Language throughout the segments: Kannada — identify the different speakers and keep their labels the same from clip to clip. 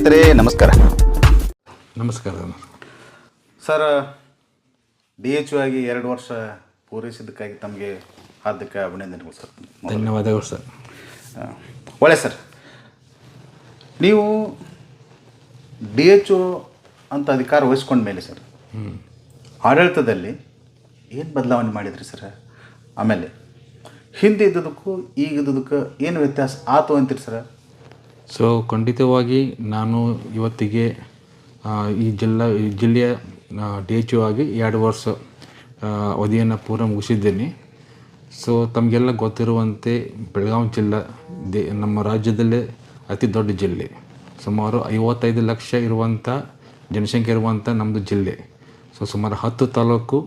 Speaker 1: ಸ್ನೇಹಿತರೆ ನಮಸ್ಕಾರ.
Speaker 2: ನಮಸ್ಕಾರ.
Speaker 1: ಸರ್ ಡಿ ಎಚ್ ಆಗಿ ಎರಡು ವರ್ಷ ಪೂರೈಸಿದ್ದಕ್ಕಾಗಿ ತಮಗೆ ಹಾರ್ದಿಕ ಅಭಿನಂದನೆಗಳು ಸರ್.
Speaker 2: ಧನ್ಯವಾದಗಳು ಸರ್.
Speaker 1: ಒಳ್ಳೆ ಸರ್. ನೀವು ಡಿ ಎಚ್ ಒ ಅಂತ ಅಧಿಕಾರ ವಹಿಸ್ಕೊಂಡ ಮೇಲೆ ಸರ್ ಆಡಳಿತದಲ್ಲಿ ಏನು ಬದಲಾವಣೆ ಮಾಡಿದ್ರಿ ಸರ್? ಆಮೇಲೆ ಹಿಂದೆ ಇದ್ದದಕ್ಕೂ ಈಗ ಇದ್ದದಕ್ಕೂ ಏನು ವ್ಯತ್ಯಾಸ ಆತು ಅಂತೀರಿ ಸರ್?
Speaker 2: ಸೊ ಖಂಡಿತವಾಗಿ ನಾನು ಇವತ್ತಿಗೆ ಈ ಜಿಲ್ಲಾ, ಈ ಜಿಲ್ಲೆಯ ಡಿ ಎಚ್ ಆಗಿ ಎರಡು ವರ್ಷ ಅವಧಿಯನ್ನು ಪೂರ ಮುಗಿಸಿದ್ದೇನೆ. ಸೊ ತಮಗೆಲ್ಲ ಗೊತ್ತಿರುವಂತೆ ಬೆಳಗಾವಿ ಜಿಲ್ಲೆ, ದೇ, ನಮ್ಮ ರಾಜ್ಯದಲ್ಲೇ ಅತಿ ದೊಡ್ಡ ಜಿಲ್ಲೆ. ಸುಮಾರು ಐವತ್ತೈದು ಲಕ್ಷ ಇರುವಂಥ ಜನಸಂಖ್ಯೆ ಇರುವಂಥ ನಮ್ಮದು ಜಿಲ್ಲೆ. ಸೊ ಸುಮಾರು ಹತ್ತು ತಾಲೂಕು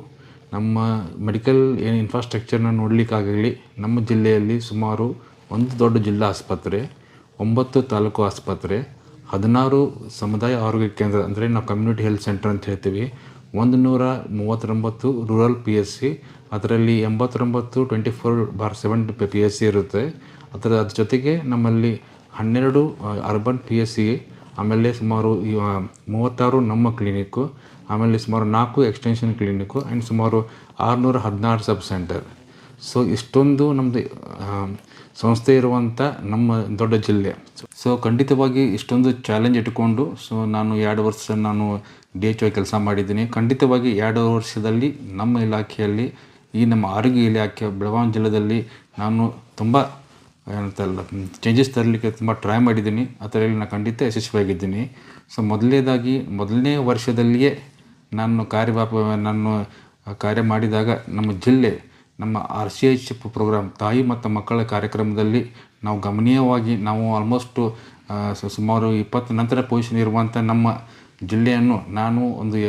Speaker 2: ನಮ್ಮ ಮೆಡಿಕಲ್ ಏನು ಇನ್ಫ್ರಾಸ್ಟ್ರಕ್ಚರ್ನ ನೋಡಲಿಕ್ಕಾಗಲಿ ನಮ್ಮ ಜಿಲ್ಲೆಯಲ್ಲಿ ಸುಮಾರು ಒಂದು ದೊಡ್ಡ ಜಿಲ್ಲಾ ಆಸ್ಪತ್ರೆ. ಒಂಬತ್ತು ತಾಲೂಕು ಆಸ್ಪತ್ರೆ, ಹದಿನಾರು ಸಮುದಾಯ ಆರೋಗ್ಯ ಕೇಂದ್ರ ಅಂದರೆ ನಾವು ಕಮ್ಯುನಿಟಿ ಹೆಲ್ತ್ ಸೆಂಟರ್ ಅಂತ ಹೇಳ್ತೀವಿ. ಒಂದು ನೂರ ಮೂವತ್ತೊಂಬತ್ತು ರೂರಲ್ ಪಿ ಎಸ್ ಸಿ ಅದರಲ್ಲಿ ಎಂಬತ್ತೊಂಬತ್ತು twenty four bar seven P S C ಇರುತ್ತೆ. ಅದರ ಅದ್ರ ಜೊತೆಗೆ ನಮ್ಮಲ್ಲಿ ಹನ್ನೆರಡು ಅರ್ಬನ್ ಪಿ ಎಸ್ ಸಿ ಆಮೇಲೆ ಸುಮಾರು ಮೂವತ್ತಾರು ನಮ್ಮ ಕ್ಲಿನಿಕ್ಕು ಆಮೇಲೆ ಸುಮಾರು ನಾಲ್ಕು ಎಕ್ಸ್ಟೆನ್ಷನ್ ಕ್ಲಿನಿಕ್ಕು ಆ್ಯಂಡ್ ಸುಮಾರು ಆರುನೂರ ಹದಿನಾರು ಸಬ್ ಸೆಂಟರ್ ಸೊ ಇಷ್ಟೊಂದು ನಮ್ಮದು ಸಂಸ್ಥೆ ಇರುವಂಥ ನಮ್ಮ ದೊಡ್ಡ ಜಿಲ್ಲೆ. ಸೊ ಖಂಡಿತವಾಗಿ ಇಷ್ಟೊಂದು ಚಾಲೆಂಜ್ ಇಟ್ಟುಕೊಂಡು ಸೊ ನಾನು ಎರಡು ವರ್ಷ ನಾನು ಡಿ ಎಚ್ ಕೆಲಸ ಮಾಡಿದ್ದೀನಿ. ಖಂಡಿತವಾಗಿ ಎರಡು ವರ್ಷದಲ್ಲಿ ನಮ್ಮ ಇಲಾಖೆಯಲ್ಲಿ, ಈ ನಮ್ಮ ಆರೋಗ್ಯ ಇಲಾಖೆ, ಬೆಳಗಾವಿ ಜಿಲ್ಲೆಯಲ್ಲಿ ನಾನು ತುಂಬ, ಏನಂತಲ್ಲ ಚೇಂಜಸ್ ತರಲಿಕ್ಕೆ ತುಂಬ ಟ್ರೈ ಮಾಡಿದ್ದೀನಿ. ಅದರಲ್ಲಿ ನಾನು ಖಂಡಿತ ಯಶಸ್ವಿಯಾಗಿದ್ದೀನಿ. ಸೊ ಮೊದಲನೇದಾಗಿ ಮೊದಲನೇ ವರ್ಷದಲ್ಲಿಯೇ ನಾನು ಕಾರ್ಯವ್ಯಾಪ, ನಾನು ಕಾರ್ಯ ಮಾಡಿದಾಗ ನಮ್ಮ ಜಿಲ್ಲೆ ನಮ್ಮ ಆರ್ ಸಿ ಎಚ್ ಪ್ರೋಗ್ರಾಮ್ ತಾಯಿ ಮತ್ತು ಮಕ್ಕಳ ಕಾರ್ಯಕ್ರಮದಲ್ಲಿ ನಾವು ಗಮನೀಯವಾಗಿ ನಾವು ಆಲ್ಮೋಸ್ಟು ಸುಮಾರು ಇಪ್ಪತ್ತು ನಂತರ ಪೊಸಿಷನ್ ಇರುವಂಥ ನಮ್ಮ ಜಿಲ್ಲೆಯನ್ನು ನಾನು ಒಂದು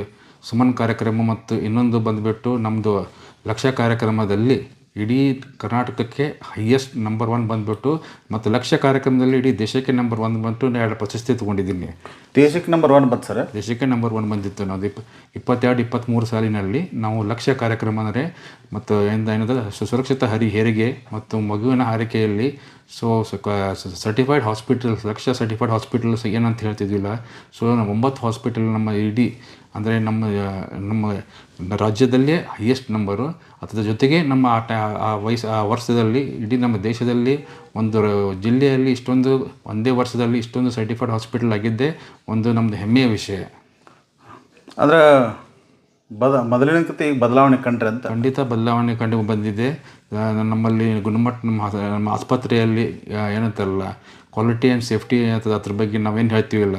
Speaker 2: ಸುಮನ್ ಕಾರ್ಯಕ್ರಮ ಮತ್ತು ಇನ್ನೊಂದು ಬಂದುಬಿಟ್ಟು ನಮ್ಮದು ಲಕ್ಷ ಕಾರ್ಯಕ್ರಮದಲ್ಲಿ ಇಡೀ ಕರ್ನಾಟಕಕ್ಕೆ ಹೈಯೆಸ್ಟ್ ನಂಬರ್ ಒನ್ ಬಂದುಬಿಟ್ಟು ಮತ್ತು ಲಕ್ಷ್ಯ ಕಾರ್ಯಕ್ರಮದಲ್ಲಿ ಇಡೀ ದೇಶಕ್ಕೆ ನಂಬರ್ ಒನ್ ಬಂತು ಎರಡು ಪ್ರಶಸ್ತಿ ತೊಗೊಂಡಿದ್ದೀನಿ.
Speaker 1: ದೇಶಕ್ಕೆ ನಂಬರ್ ಒನ್ ಬಂತು ಸರ್?
Speaker 2: ದೇಶಕ್ಕೆ ನಂಬರ್ ಒನ್ ಬಂದಿತ್ತು ನಾವು ಇಪ್ಪ ಇಪ್ಪತ್ತೆರಡು ಇಪ್ಪತ್ತ್ಮೂರು ಸಾಲಿನಲ್ಲಿ ನಾವು ಲಕ್ಷ್ಯ ಕಾರ್ಯಕ್ರಮ ಅಂದರೆ ಮತ್ತು ಏನು ಏನದ ಸುಸುರಕ್ಷಿತ ಹರಿ ಹೆರಿಗೆ ಮತ್ತು ಮಗುವಿನ ಹಾರೈಕೆಯಲ್ಲಿ so certified hospitals LaQshya certified hospitals ಏನಂತ ಹೇಳ್ತಿದ್ದಿಲ್ಲ ಸೊ ಒಂಬತ್ತು ಹಾಸ್ಪಿಟಲ್ ನಮ್ಮ ಇಡೀ ಅಂದರೆ ನಮ್ಮ ನಮ್ಮ ರಾಜ್ಯದಲ್ಲೇ ಹೈಯೆಸ್ಟ್ ನಂಬರು ಅದರ ಜೊತೆಗೆ ನಮ್ಮ ಆ ಆ ವಯಸ್ಸು, ಆ ವರ್ಷದಲ್ಲಿ, ಇಡೀ ನಮ್ಮ ದೇಶದಲ್ಲಿ ಒಂದು ಜಿಲ್ಲೆಯಲ್ಲಿ ಇಷ್ಟೊಂದು, ಒಂದೇ ವರ್ಷದಲ್ಲಿ ಇಷ್ಟೊಂದು ಸರ್ಟಿಫೈಡ್ ಹಾಸ್ಪಿಟಲ್ ಆಗಿದ್ದೇ ಒಂದು ನಮ್ಮದು ಹೆಮ್ಮೆಯ ವಿಷಯ.
Speaker 1: ಅಂದ್ರೆ ಬದ ಮೊದಲಿನಕ್ಕಿಂತ ಈಗ ಬದಲಾವಣೆ ಕಂಡ್ರೆ ಅಂತ.
Speaker 2: ಖಂಡಿತ ಬದಲಾವಣೆ ಕಂಡು ಬಂದಿದೆ. ನಮ್ಮಲ್ಲಿ ಗುಣಮಟ್ಟ, ನಮ್ಮ ನಮ್ಮ ಆಸ್ಪತ್ರೆಯಲ್ಲಿ ಏನಂತಾರಲ್ಲ ಕ್ವಾಲಿಟಿ ಆ್ಯಂಡ್ ಸೇಫ್ಟಿ ಏನಂತದ ಅದ್ರ ಬಗ್ಗೆ ನಾವೇನು ಹೇಳ್ತೀವಿಲ್ಲ.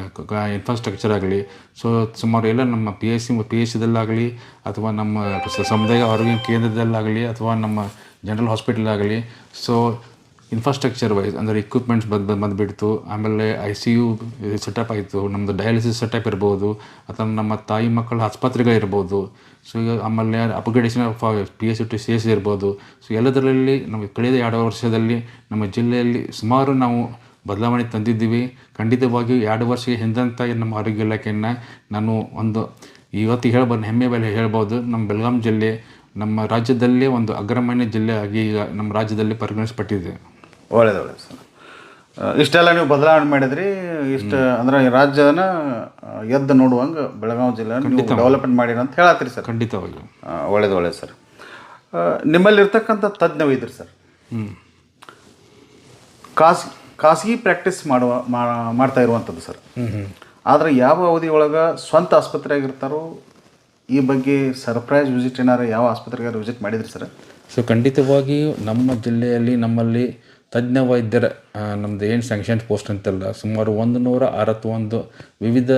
Speaker 2: ಇನ್ಫ್ರಾಸ್ಟ್ರಕ್ಚರ್ ಆಗಲಿ, ಸೊ ಸುಮಾರು ಎಲ್ಲ ನಮ್ಮ P S C P S ಸಿದಲ್ಲಾಗಲಿ ಅಥವಾ ನಮ್ಮ ಸಮುದಾಯ ಆರೋಗ್ಯ ಕೇಂದ್ರದಲ್ಲಾಗಲಿ, ಅಥವಾ ನಮ್ಮ ಜನರಲ್ ಹಾಸ್ಪಿಟಲ್ ಆಗಲಿ, ಸೊ ಇನ್ಫ್ರಾಸ್ಟ್ರಕ್ಚರ್ ವೈಸ್ ಅಂದರೆ ಇಕ್ವಿಪ್ಮೆಂಟ್ಸ್ ಬಂದು ಬಂದುಬಿಡ್ತು. ಆಮೇಲೆ ಐ ಸಿ ಯು ಸೆಟಪ್ ಆಯಿತು. ನಮ್ಮದು ಡಯಾಲಿಸಿಸ್ ಸೆಟಪ್ ಇರ್ಬೋದು. ಅಥವಾ ನಮ್ಮ ತಾಯಿ ಮಕ್ಕಳ ಆಸ್ಪತ್ರೆಗಳಿರ್ಬೋದು ಸೊ ಈಗ ಆಮೇಲೆ upgradation of P S to C S ಇರ್ಬೋದು. ಸೊ ಎಲ್ಲದರಲ್ಲಿ ನಮಗೆ ಕಳೆದ ಎರಡು ವರ್ಷದಲ್ಲಿ ನಮ್ಮ ಜಿಲ್ಲೆಯಲ್ಲಿ ಸುಮಾರು ನಾವು ಬದಲಾವಣೆ ತಂದಿದ್ದೀವಿ. ಖಂಡಿತವಾಗಿಯೂ ಎರಡು ವರ್ಷ ಹಿಂದಂತ ನಮ್ಮ ಆರೋಗ್ಯ ಇಲಾಖೆಯನ್ನು ನಾನು ಒಂದು ಇವತ್ತು ಹೇಳ್ಬೋದು ಹೆಮ್ಮೆ ಮೇಲೆ ಹೇಳ್ಬೋದು. ನಮ್ಮ ಬೆಳಗಾಂ ಜಿಲ್ಲೆ ನಮ್ಮ ರಾಜ್ಯದಲ್ಲೇ ಒಂದು ಅಗ್ರಮಾನ್ಯ ಜಿಲ್ಲೆ ಆಗಿ ಈಗ ನಮ್ಮ ರಾಜ್ಯದಲ್ಲಿ ಪರಿಗಣಿಸಲ್ಪಟ್ಟಿದೆ.
Speaker 1: ಒಳ್ಳೇದು ಒಳ್ಳೇದು ಸರ್. ಇಷ್ಟೆಲ್ಲ ನೀವು ಬದಲಾವಣೆ ಮಾಡಿದ್ರಿ ಇಷ್ಟು ಅಂದ್ರೆ ಈ ರಾಜ್ಯನ ಎದ್ದು ನೋಡುವಂಗೆ ಬೆಳಗಾವಿ ಜಿಲ್ಲೆ ಡೆವಲಪ್ಮೆಂಟ್ ಮಾಡಿರಿ ಅಂತ ಹೇಳತ್ತೀರಿ ಸರ್. ಖಂಡಿತವಾಗಿ. ಒಳ್ಳೇದು ಒಳ್ಳೇದು ಸರ್. ನಿಮ್ಮಲ್ಲಿರ್ತಕ್ಕಂಥ ತಜ್ಞ ವೈದ್ಯರು ಸರ್.
Speaker 2: ಹ್ಞೂ
Speaker 1: ಖಾಸ್ ಖಾಸಗಿ ಪ್ರಾಕ್ಟೀಸ್ ಮಾಡುವ ಮಾಡ್ತಾ ಇರುವಂಥದ್ದು ಸರ್. ಆದರೆ ಯಾವ ಅವಧಿ ಒಳಗೆ ಸ್ವಂತ ಆಸ್ಪತ್ರೆಯಾಗಿರ್ತಾರೋ ಈ ಬಗ್ಗೆ ಸರ್ಪ್ರೈಸ್ ವಿಸಿಟ್ ಏನಾರು ಯಾವ ಆಸ್ಪತ್ರೆಗಾರು ವಿಸಿಟ್ ಮಾಡಿದ್ರಿ ಸರ್?
Speaker 2: ಸೊ ಖಂಡಿತವಾಗಿಯೂ ನಮ್ಮ ಜಿಲ್ಲೆಯಲ್ಲಿ ನಮ್ಮಲ್ಲಿ ತಜ್ಞ ವೈದ್ಯರ ನಮ್ಮದು ಏನು ಸ್ಯಾಂಕ್ಷನ್ ಪೋಸ್ಟ್ ಅಂತಲ್ಲ, ಸುಮಾರು ಒಂದು ನೂರ ಅರವತ್ತೊಂದು ವಿವಿಧ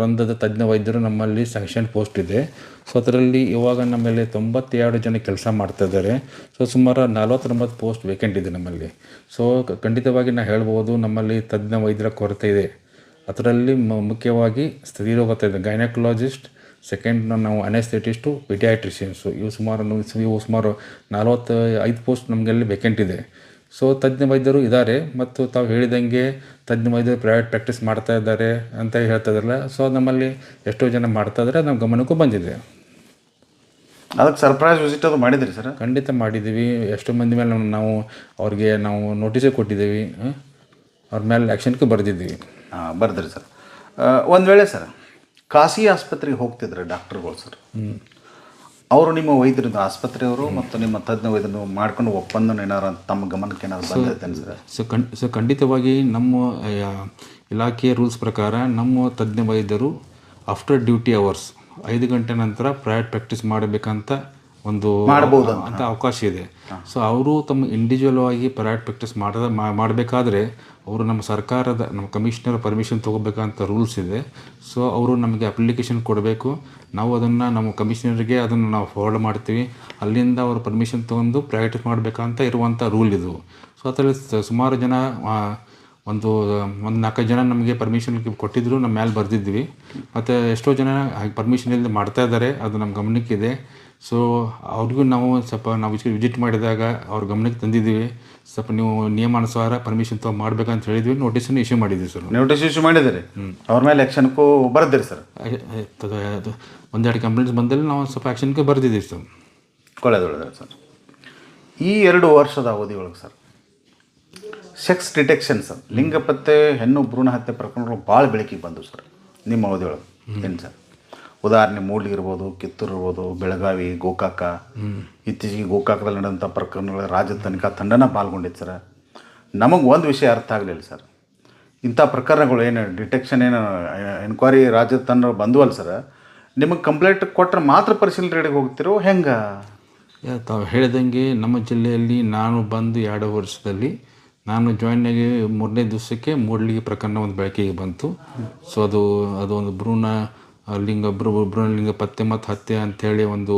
Speaker 2: ವೃಂದದ ತಜ್ಞ ವೈದ್ಯರು ನಮ್ಮಲ್ಲಿ ಸ್ಯಾಂಕ್ಷನ್ ಪೋಸ್ಟ್ ಇದೆ. ಸೊ ಅದರಲ್ಲಿ ಇವಾಗ ನಮ್ಮಲ್ಲಿ ತೊಂಬತ್ತೆರಡು ಜನ ಕೆಲಸ ಮಾಡ್ತಾ ಇದ್ದಾರೆ. ಸೊ ಸುಮಾರು ನಲವತ್ತೊಂಬತ್ತು ಪೋಸ್ಟ್ ವೇಕೆಂಟ್ ಇದೆ ನಮ್ಮಲ್ಲಿ. ಸೊ ಖಂಡಿತವಾಗಿ ನಾನು ಹೇಳ್ಬೋದು, ನಮ್ಮಲ್ಲಿ ತಜ್ಞ ವೈದ್ಯರ ಕೊರತೆ ಇದೆ. ಅದರಲ್ಲಿ ಮುಖ್ಯವಾಗಿ ಸ್ತ್ರೀರೋಗ ತಜ್ಞ ಗೈನಕಾಲಜಿಸ್ಟ್ ಸೆಕೆಂಡ್ ನಾವು ಅನೆಸ್ಥೆಟಿಸ್ಟು ಪಿಡಿಯಾಟ್ರಿಷಿಯನ್ಸು ಇವು ಸುಮಾರು ಇವು ಸುಮಾರು ನಲವತ್ತು ಐದು ಪೋಸ್ಟ್ ನಮಗೆಲ್ಲಿ ವೇಕೆಂಟ್ ಇದೆ. ಸೊ ತಜ್ಞ ವೈದ್ಯರು ಇದ್ದಾರೆ ಮತ್ತು ತಾವು ಹೇಳಿದಂಗೆ ತಜ್ಞ ವೈದ್ಯರು ಪ್ರೈವೇಟ್ ಪ್ರಾಕ್ಟೀಸ್ ಮಾಡ್ತಾ ಇದ್ದಾರೆ ಅಂತ ಹೇಳ್ತಾ ಇದ್ದಾರಲ್ಲ ಸೊ ನಮ್ಮಲ್ಲಿ ಎಷ್ಟೋ ಜನ ಮಾಡ್ತಾ ಇದ್ದಾರೆ. ನಮ್ಮ ಗಮನಕ್ಕೂ ಬಂದಿದೆ
Speaker 1: ಅದಕ್ಕೆ ಸರ್ಪ್ರೈಸ್ ವಿಸಿಟ್ ಅದು ಮಾಡಿದ್ರಿ ಸರ್?
Speaker 2: ಖಂಡಿತ ಮಾಡಿದ್ದೀವಿ. ಎಷ್ಟೋ ಮಂದಿ ಮೇಲೆ ನಾವು- ಅವ್ರಿಗೆ ನಾವು ನೋಟಿಸೇ ಕೊಟ್ಟಿದ್ದೀವಿ? ಅವ್ರ ಮೇಲೆ ಆ್ಯಕ್ಷನ್ಗೂ ಬರೆದಿದ್ದೀವಿ.
Speaker 1: ಹಾಂ ಬರೆದ್ರಿ ಸರ್. ಒಂದು ವೇಳೆ ಸರ್ ಖಾಸಗಿ ಆಸ್ಪತ್ರೆಗೆ ಹೋಗ್ತಿದ್ರೆ ಡಾಕ್ಟ್ರುಗಳು ಸರ್? ಅವರು ನಿಮ್ಮ ವೈದ್ಯರಿಂದ ಆಸ್ಪತ್ರೆಯವರು ಮತ್ತು ನಿಮ್ಮ ತಜ್ಞ ವೈದ್ಯರು ಮಾಡ್ಕೊಂಡು ಒಪ್ಪಂದ ಏನಾರ ತಮ್ಮ ಗಮನಕ್ಕೆ ಏನಾದ್ರು ಸರ್
Speaker 2: ಸೊ ಖಂಡ್ ಸೊ ಖಂಡಿತವಾಗಿ ನಮ್ಮ ಇಲಾಖೆಯ ರೂಲ್ಸ್ ಪ್ರಕಾರ ನಮ್ಮ ತಜ್ಞ ವೈದ್ಯರು ಆಫ್ಟರ್ ಡ್ಯೂಟಿ ಅವರ್ಸ್ ಐದು ಗಂಟೆ ನಂತರ ಪ್ರೈವೇಟ್ ಪ್ರಾಕ್ಟೀಸ್ ಮಾಡಬೇಕಂತ ಒಂದು ಅಂತ ಅವಕಾಶ ಇದೆ. ಸೊ ಅವರು ತಮ್ಮ ಇಂಡಿವಿಜುವಲ್ ಆಗಿ ಪ್ರೈವೇಟ್ ಪ್ರಾಕ್ಟೀಸ್ ಮಾಡದ ಮಾಡಬೇಕಾದ್ರೆ ಅವರು ನಮ್ಮ ಸರ್ಕಾರದ ನಮ್ಮ ಕಮಿಷನರ್ ಪರ್ಮಿಷನ್ ತೊಗೋಬೇಕಂತ ರೂಲ್ಸ್ ಇದೆ. ಸೊ ಅವರು ನಮಗೆ ಅಪ್ಲಿಕೇಶನ್ ಕೊಡಬೇಕು. ನಾವು ಅದನ್ನು ನಮ್ಮ ಕಮಿಷನರ್ಗೆ ಅದನ್ನು ನಾವು ಫಾರ್ವರ್ಡ್ ಮಾಡ್ತೀವಿ. ಅಲ್ಲಿಂದ ಅವರು ಪರ್ಮಿಷನ್ ತೊಗೊಂಡು ಪ್ರಾಕ್ಟೀಸ್ ಮಾಡಬೇಕಂತ ಇರುವಂಥ ರೂಲ್ ಇದು. ಸೊ ಅದರಲ್ಲಿ ಸುಮಾರು ಜನ ಒಂದು ಒಂದು ನಾಲ್ಕೈದು ಜನ ನಮಗೆ ಪರ್ಮಿಷನ್ ಕೊಟ್ಟಿದ್ದರು ನಮ್ಮ ಮೇಲೆ ಬರೆದಿದ್ವಿ. ಮತ್ತು ಎಷ್ಟೋ ಜನ ಹಾಗೆ ಪರ್ಮಿಷನ್ ಇಲ್ಲದೆ ಮಾಡ್ತಾ ಇದ್ದಾರೆ ಅದು ನಮ್ಮ ಗಮನಕ್ಕಿದೆ. ಸೊ ಅವ್ರಿಗೂ ನಾವು ಸ್ವಲ್ಪ ನಾವು ವಿಸಿಟ್ ಮಾಡಿದಾಗ ಅವ್ರ ಗಮನಕ್ಕೆ ತಂದಿದ್ದೀವಿ. ಸ್ವಲ್ಪ ನೀವು ನಿಯಮಾನುಸಾರ ಪರ್ಮಿಷನ್ ತೊಗೊಂಡು ಮಾಡ್ಬೇಕಂತ ಹೇಳಿದ್ವಿ. ನೋಟಿಸನ್ನು ಇಶ್ಯೂ ಮಾಡಿದ್ವಿ ಸರ್
Speaker 1: ನೋಟಿಸ್ ಇಶ್ಯೂ ಮಾಡಿದಿರಿ ಅವ್ರ ಮೇಲೆ ಆ್ಯಕ್ಷನ್ಗೂ ಬರ್ದಿರಿ ಸರ್
Speaker 2: ಒಂದೆರಡು ಕಂಪ್ಲೇಂಟ್ಸ್ ಬಂದಲ್ಲಿ ನಾವು ಸ್ವಲ್ಪ ಆ್ಯಕ್ಷನ್ಗೆ ಬರೆದಿದ್ದೀವಿ ಸರ್
Speaker 1: ಒಳ್ಳೆಯದು ಸರ್ ಈ ಎರಡು ವರ್ಷದ ಅವಧಿ ಒಳಗೆ ಸರ್ ಸೆಕ್ಸ್ ಡಿಟೆಕ್ಷನ್ ಸರ್ ಲಿಂಗ ಪತ್ತೆ ಹೆಣ್ಣು ಭ್ರೂಣ ಹತ್ಯೆ ಪ್ರಕರಣಗಳು ಭಾಳ ಬೆಳಕಿಗೆ ಬಂದವು ಸರ್ ನಿಮ್ಮ ಅವಧಿ ಒಳಗೆ. ಏನು ಸರ್ ಉದಾಹರಣೆ ಮೂಡ್ಲಿ ಇರ್ಬೋದು, ಕಿತ್ತೂರು ಇರ್ಬೋದು, ಬೆಳಗಾವಿ, ಗೋಕಾಕ. ಇತ್ತೀಚೆಗೆ ಗೋಕಾಕದಲ್ಲಿ ನಡೆದಂಥ ಪ್ರಕರಣಗಳ ರಾಜ್ಯ ತನಿಖಾ ತಂಡನ ಪಾಲ್ಗೊಂಡಿತ್ತು ಸರ್. ನಮಗೆ ಒಂದು ವಿಷಯ ಅರ್ಥ ಆಗಲಿಲ್ಲ ಸರ್. ಇಂಥ ಪ್ರಕರಣಗಳು ಏನು ಡಿಟೆಕ್ಷನ್ ಏನು, ಎನ್ಕ್ವೈರಿ ರಾಜ್ಯದ ತಂಡ ಬಂದವಲ್ಲ ಸರ್? ನಿಮಗೆ ಕಂಪ್ಲೇಂಟ್ ಕೊಟ್ಟರೆ ಮಾತ್ರ ಪರಿಶೀಲನೆ ರೇಡಿಗೆ ಹೋಗ್ತಿರೋ ಹೆಂಗೆ?
Speaker 2: ತಾವು ಹೇಳಿದಂಗೆ ನಮ್ಮ ಜಿಲ್ಲೆಯಲ್ಲಿ ನಾನು ಬಂದು ಎರಡು ವರ್ಷದಲ್ಲಿ ನಾನು ಜಾಯಿನ್ ಆಗಿ ಮೂರನೇ ದಿವಸಕ್ಕೆ ಮೂಡ್ಲಿಗೆ ಪ್ರಕರಣ ಒಂದು ಬೆಳಕಿಗೆ ಬಂತು. ಸೊ ಅದು ಅದು ಒಂದು ಭ್ರೂಣ ಆ, ಒಬ್ಬರು ಒಬ್ಬರು ಲಿಂಗ ಪತ್ತೆ ಮತ್ತು ಹತ್ಯೆ ಅಂಥೇಳಿ ಒಂದು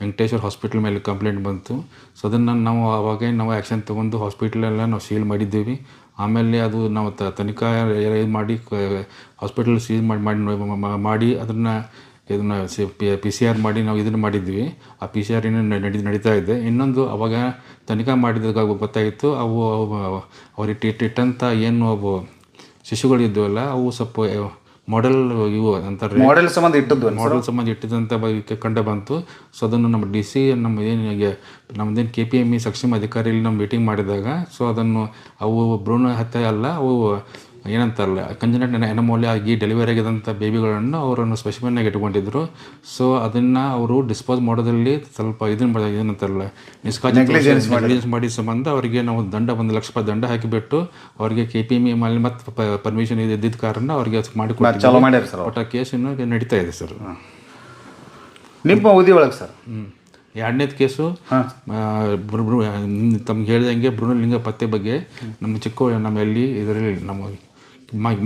Speaker 2: ವೆಂಕಟೇಶ್ವರ ಹಾಸ್ಪಿಟ್ಲ್ ಮೇಲೆ ಕಂಪ್ಲೇಂಟ್ ಬಂತು. ಸೊ ಅದನ್ನು ನಾವು ಆವಾಗೇ ನಾವು ಆ್ಯಕ್ಷನ್ ತೊಗೊಂಡು ಹಾಸ್ಪಿಟ್ಲೆಲ್ಲ ನಾವು ಸೀಲ್ ಮಾಡಿದ್ದೀವಿ. ಆಮೇಲೆ ಅದು ನಾವು ತ ತನಿಖಾ ಇದು ಮಾಡಿ ಹಾಸ್ಪಿಟಲ್ ಸೀಲ್ ಮಾಡಿ ಮಾಡಿ ಮಾಡಿ ಅದನ್ನು ಇದನ್ನು ಪಿ ಸಿ ಆರ್ ಮಾಡಿ ನಾವು ಇದನ್ನು ಮಾಡಿದ್ವಿ. ಆ ಪಿ ಸಿ ಆರ್ ಇನ್ನೂ ನಡಿ ನಡೀತಾ ಇದೆ. ಇನ್ನೊಂದು ಅವಾಗ ತನಿಖಾ ಮಾಡಿದಾಗ ಗೊತ್ತಾಯಿತು. ಅವು ಅವು ಅವ್ರಿಗೆ ಇಟ್ಟಂಥ ಏನು ಅವು ಶಿಶುಗಳಿದ್ವಲ್ಲ ಅವು ಸ್ವಲ್ಪ ಮಾಡೆಲ್ ಇವು ಅಂತಾರೆ
Speaker 1: ಮಾಡೆಲ್ ಸಂಬಂಧ ಇಟ್ಟದ್ದು
Speaker 2: ಮಾಡೆಲ್ ಸಂಬಂಧ ಇಟ್ಟಿದ್ದಂತ ಬಗ್ಗೆ ಕಂಡು ಬಂತು. ಸೊ ಅದನ್ನು ನಮ್ಮ ಡಿ ಸಿ ನಮ್ಮ ಏನು ನಮ್ಮದೇನು ಕೆ ಪಿ ಎಂ ಇ ಸಕ್ಷಮ ಅಧಿಕಾರಿಯಲ್ಲಿ ನಾವು ಮೀಟಿಂಗ್ ಮಾಡಿದಾಗ ಸೊ ಅದನ್ನು ಅವು ಭ್ರೂಣ ಹತ್ಯೆ ಅಲ್ಲ ಅವು ಏನಂತಾರಲ್ಲ ಕಂಜನೆಂಟ್ ಎನಮೂಲ್ಯ ಆಗಿ ಡೆಲಿವರಿ ಆಗಿದಂಥ ಬೇಬಿಗಳನ್ನು ಅವರನ್ನು ಸ್ಪೆಸಿಮನ್ ಇಟ್ಕೊಂಡಿದ್ದರು ಇಟ್ಕೊಂಡಿದ್ರು ಸೊ ಅದನ್ನು ಅವರು ಡಿಸ್ಪೋಸ್ ಮಾಡೋದ್ರಲ್ಲಿ ಸ್ವಲ್ಪ ಇದನ್ನು ಮಾಡಿ ಏನಂತಾರಲ್ಲ ನಿಷ್ಕಾಜ ಮಾಡಿ ಸಂಬಂಧ ಅವರಿಗೆ ನಾವು ದಂಡ ಒಂದು ಲಕ್ಷ ರೂಪಾಯಿ ದಂಡ ಹಾಕಿಬಿಟ್ಟು ಅವರಿಗೆ ಕೆ ಪಿ ಎಂ ಇ ಮತ್ತು ಮತ್ತೆ ಪರ್ಮಿಷನ್ ಇದ್ದಿದ್ದ ಕಾರಣ ಅವರಿಗೆ ಮಾಡಿ
Speaker 1: ಚಾಲೂ ಮಾಡ್ಯಾರ ಸರ್
Speaker 2: ಒಟ್ಟ ಕೇಸ್ ಇನ್ನು ನಡೀತಾ ಇದೆ ಸರ್.
Speaker 1: ನಿಮ್ಮ ಅವಧಿ ಒಳಗೆ ಸರ್?
Speaker 2: ಎರಡನೇದು ಕೇಸು ತಮ್ಗೆ ಹೇಳ್ದಂಗೆ ಭ್ರೂಣಲಿಂಗ ಪತ್ತೆ ಬಗ್ಗೆ ನಮ್ಮ ಚಿಕ್ಕ ನಮ್ಮಲ್ಲಿ ಇದರಲ್ಲಿ ನಮ್ಮ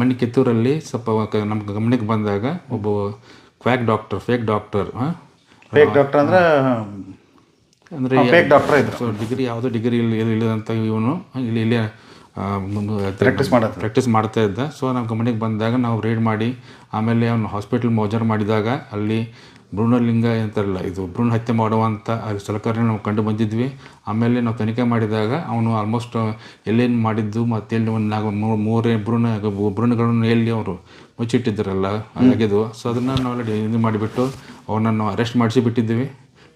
Speaker 2: ಮಣ್ಣಿ ಕಿತ್ತೂರಲ್ಲಿ ಸ್ವಲ್ಪ ನಮ್ಮ ಗಮನಕ್ಕೆ ಬಂದಾಗ ಒಬ್ಬ quack doctor fake doctor
Speaker 1: fake doctor ಅಂದ್ರೆ
Speaker 2: ಅಂದರೆ
Speaker 1: ಫೇಕ್ ಡಾಕ್ಟರ್ ಇದ್ರು.
Speaker 2: ಸೊ ಡಿಗ್ರಿ ಯಾವುದೋ ಡಿಗ್ರಿ ಇಲ್ಲಿ ಇಲ್ಲದಂಥ ಇವನು ಇಲ್ಲಿ ಇಲ್ಲಿ ಪ್ರಾಕ್ಟೀಸ್
Speaker 1: ಮಾಡ
Speaker 2: ಪ್ರಾಕ್ಟೀಸ್ ಮಾಡ್ತಾ ಇದ್ದ. ಸೊ ನಮ್ಮ ಗಮನಕ್ಕೆ ಬಂದಾಗ ನಾವು ರೀಡ್ ಮಾಡಿ ಆಮೇಲೆ ಅವನು ಹಾಸ್ಪಿಟ್ಲ್ ಮೋಜರ್ ಮಾಡಿದಾಗ ಅಲ್ಲಿ ಭ್ರೂಣಲಿಂಗ ಅಂತಾರಲ್ಲ ಇದು ಭ್ರೂಣ ಹತ್ಯೆ ಮಾಡುವಂಥ ಸಲಕರಣೆ ನಾವು ಕಂಡು ಬಂದಿದ್ವಿ. ಆಮೇಲೆ ನಾವು ತನಿಖೆ ಮಾಡಿದಾಗ ಅವನು ಆಲ್ಮೋಸ್ಟ್ ಎಲ್ಲೇನು ಮಾಡಿದ್ದು ಮತ್ತು ಎಲ್ಲಿ ಒಂದು ನಾಲ್ಕು ಮೂರು ಮೂರೇ ಭ್ರೂಣ ಭ್ರೂಣಗಳನ್ನು ಎಲ್ಲಿ ಅವರು ಮುಚ್ಚಿಟ್ಟಿದ್ದಾರಲ್ಲ ಅಗೆದು ಸೊ ಅದನ್ನು ನಾವೆಲ್ಲ ಇದು ಮಾಡಿಬಿಟ್ಟು ಅವನನ್ನು ಅರೆಸ್ಟ್ ಮಾಡಿಸಿ ಬಿಟ್ಟಿದ್ದೀವಿ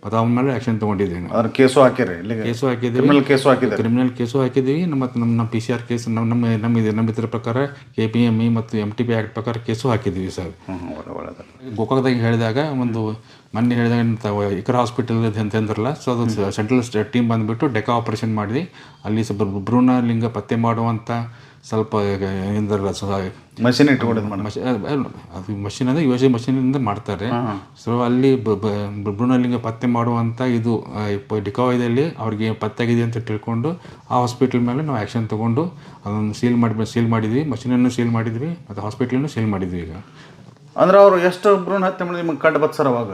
Speaker 2: ಮತ್ತು ಅವನ ಮೇಲೆ ಆ್ಯಕ್ಷನ್ ತೊಗೊಂಡಿದ್ದೀವಿ ನಾವು
Speaker 1: ಅದ್ರ ಕೇಸು ಹಾಕಿರಿ ಇಲ್ಲಿಗೆ
Speaker 2: ಕೇಸು ಹಾಕಿದ್ದೀವಿ.
Speaker 1: ಕ್ರಿಮಿನಲ್ ಕೇಸು ಹಾಕಿದ್ದಾರೆ.
Speaker 2: ಕ್ರಿಮಿನಲ್ ಕೇಸು ಹಾಕಿದ್ದೀವಿ. ನಮ್ಮ ನಮ್ಮ ನಮ್ಮ ಪಿ ಸಿ ಆರ್ ಕೇಸ್ ನಮ್ಮ ನಮ್ಮ ನಮ್ಮ ಇದು ನಮ್ಮ ಇದ್ರ ಪ್ರಕಾರ ಕೆ ಪಿ ಎಂ ಇ ಮತ್ತು ಎಂ ಟಿ ಪಿ ಆ್ಯಕ್ಟ್ ಪ್ರಕಾರ ಕೇಸು ಹಾಕಿದ್ದೀವಿ ಸರ್. ಗೋಕಾಕ್ದಾಗ ಹೇಳಿದಾಗ ಒಂದು ಮೊನ್ನೆ ಹೇಳಿದಾಗ ತಾವು ಇಕರ ಹಾಸ್ಪಿಟಲ್ ಅಂತ ಅಂದ್ರಲ್ಲ ಸೊ ಅದು ಸೆಂಟ್ರಲ್ ಟೀಮ್ ಬಂದುಬಿಟ್ಟು ಡೆಕಾ ಆಪರೇಷನ್ ಮಾಡಿ ಅಲ್ಲಿ ಸ್ವಲ್ಪ ಭ್ರೂಣ ಲಿಂಗ ಪತ್ತೆ ಮಾಡುವಂಥ ಸ್ವಲ್ಪ ಏನಂದ್ರಲ್ಲ ಸೊ
Speaker 1: ಮಷಿನ್ ಇಟ್ಕೊಂಡಿದ್ದು ಮಷಿನ್
Speaker 2: ಮಷಿ ಅದು ಮಷಿನ್ ಅಂದರೆ ಯು ಎಸ್ ಮಷಿನಿಂದ ಮಾಡ್ತಾರೆ. ಸೊ ಅಲ್ಲಿ ಭ್ರೂಣಲಿಂಗ ಪತ್ತೆ ಮಾಡುವಂಥ ಇದು ಡಿಕಾಯ್ದಲ್ಲಿ ಅವ್ರಿಗೆ ಪತ್ತೆ ಆಗಿದೆ ಅಂತ ತಿಳ್ಕೊಂಡು ಆ ಹಾಸ್ಪಿಟ್ಲ್ ಮೇಲೆ ನಾವು ಆ್ಯಕ್ಷನ್ ತೊಗೊಂಡು ಅದನ್ನು ಸೀಲ್ ಮಾಡಿ ಸೀಲ್ ಮಾಡಿದ್ವಿ. ಮಷಿನನ್ನು ಸೀಲ್ ಮಾಡಿದ್ವಿ ಮತ್ತು ಹಾಸ್ಪಿಟ್ಲನ್ನು ಸೀಲ್ ಮಾಡಿದ್ವಿ ಈಗ.
Speaker 1: ಅಂದ್ರೆ ಅವರು ಎಷ್ಟು ಭ್ರೂಣ ಹತ್ಯೆ ಮಾಡಿದ್ವಿ ನಿಮಗೆ ಕಂಡು ಬತ್ತು ಸರ್ ಅವಾಗ?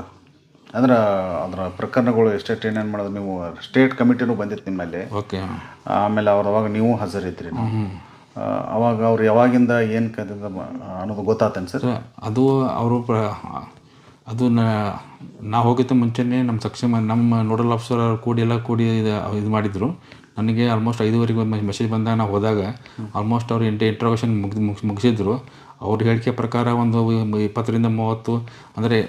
Speaker 1: ಅಂದ್ರೆ ಅದರ ಪ್ರಕರಣಗಳು ಎಷ್ಟೆಷ್ಟು ಏನೇನು ಮಾಡೋದು ನೀವು ಸ್ಟೇಟ್ ಕಮಿಟಿನೂ ಬಂದಿತ್ತು ನಿಮ್ಮಲ್ಲಿ.
Speaker 2: ಓಕೆ
Speaker 1: ಆಮೇಲೆ ಅವ್ರು ಅವಾಗ ನೀವು ಹಾಜರಿದ್ರಿ ಅವಾಗ ಅವ್ರು ಯಾವಾಗಿಂದ ಏನು ಕದ ಅನ್ನೋದು ಗೊತ್ತಾತೇನು ಸರ್?
Speaker 2: ಅದು ಅವರು ಅದು ನಾ ಹೋಗಿದ್ದ ಮುಂಚೆನೇ ನಮ್ಮ ಸಕ್ಷಮ, ನಮ್ಮ ನೋಡಲ್ ಆಫೀಸರ್ ಅವ್ರು ಕೂಡಿ ಎಲ್ಲ ಕೂಡಿ ಇದು ಮಾಡಿದರು. ನನಗೆ ಆಲ್ಮೋಸ್ಟ್ ಐದುವರೆಗೆ ಮೆಸೇಜ್ ಬಂದಾಗ ನಾವು ಹೋದಾಗ ಆಲ್ಮೋಸ್ಟ್ ಅವ್ರು ಇಂಟ ಇಂಟ್ರೋಗೇಷನ್ ಮುಗಿದು ಮುಗಿಸ್ ಮುಗಿಸಿದ್ರು. ಅವ್ರ ಹೇಳಿಕೆ ಪ್ರಕಾರ ಒಂದು ಇಪ್ಪತ್ತರಿಂದ ಮೂವತ್ತು, ಅಂದರೆ